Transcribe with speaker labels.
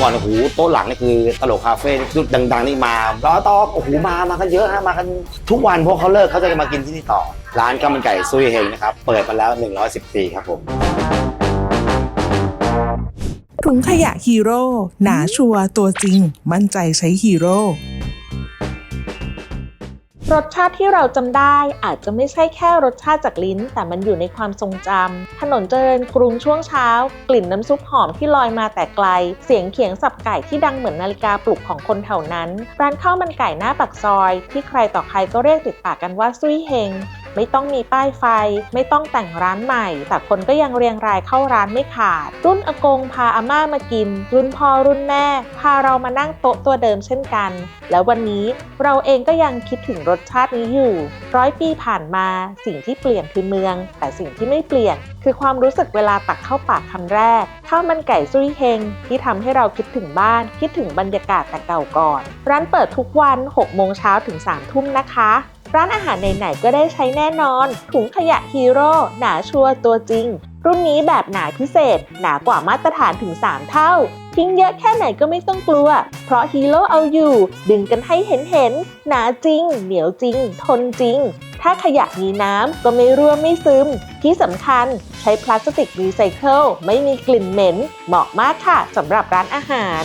Speaker 1: ก่อนโอ้โหโต๊ะหลังนี่คือตลกคาเฟ่ดุดดัง ๆ นี่มาล้อตอกโอ้โหมามากันเยอะฮะมากันทุกวันเพราะเขาเลิกเขาจะมากินที่นี่ต่อ ร้านข้าวมันไก่ซุยเฮงนะครับเปิดมาแล้ว 110 ปีครับผม
Speaker 2: ถุงขยะฮีโร่หนาชัวร์ตัวจริง มั่นใจใช้ฮีโร่
Speaker 3: รสชาติที่เราจำได้อาจจะไม่ใช่แค่รสชาติจากลิ้น แต่มันอยู่ในความทรงจำถนนเจริญกรุงช่วงเช้า กลิ่นน้ำซุปหอมที่ลอยมาแต่ไกล เสียงเขียงสับไก่ที่ดังเหมือนนาฬิกาปลุกของคนแถวนั้น ร้านข้าวมันไก่หน้าปากซอย ที่ใครต่อใครก็เรียกติดปากกันว่าซุยเฮง ไม่ต้องมีป้ายไฟ ไม่ต้องแต่งร้านใหม่ แต่คนก็ยังเรียงรายเข้าร้านไม่ขาด รุ่นอากงพาอาม่ามากิน รุ่นพ่อรุ่นแม่พาเรามานั่งโต๊ะตัวเดิมเช่นกัน แล้ววันนี้เราเองก็ยังคิดถึงรสชาตินี้อยู่ ร้อยปีผ่านมาสิ่งที่เปลี่ยนคือเมือง แต่สิ่งที่ไม่เปลี่ยน คือความรู้สึกเวลาตักเข้าปากคำแรกข้าวมันไก่ซุยเฮงที่ทำให้เราคิดถึงบ้าน คิดถึงบรรยากาศแต่เก่าก่อน ร้านเปิดทุกวัน 6 โมงเช้าถึง 3 ทุ่มนะคะ ร้านอาหารไหนๆก็ได้ใช้แน่นอน ถุงขยะฮีโร่หนาชัวร์ตัวจริง รุ่นนี้แบบหนาพิเศษ หนากว่ามาตรฐานถึง 3 เท่า ทิ้งเยอะแค่ไหนก็ไม่ต้องกลัว เพราะฮีโร่เอาอยู่ ดึงกันให้เห็นเห็นๆหนาจริง เหนียวจริง ทนจริง ถ้าขยะมีน้ำก็ไม่รั่วไม่ซึม ที่สำคัญใช้พลาสติกรีไซเคิลไม่มีกลิ่นเหม็น เหมาะมากค่ะสำหรับร้านอาหาร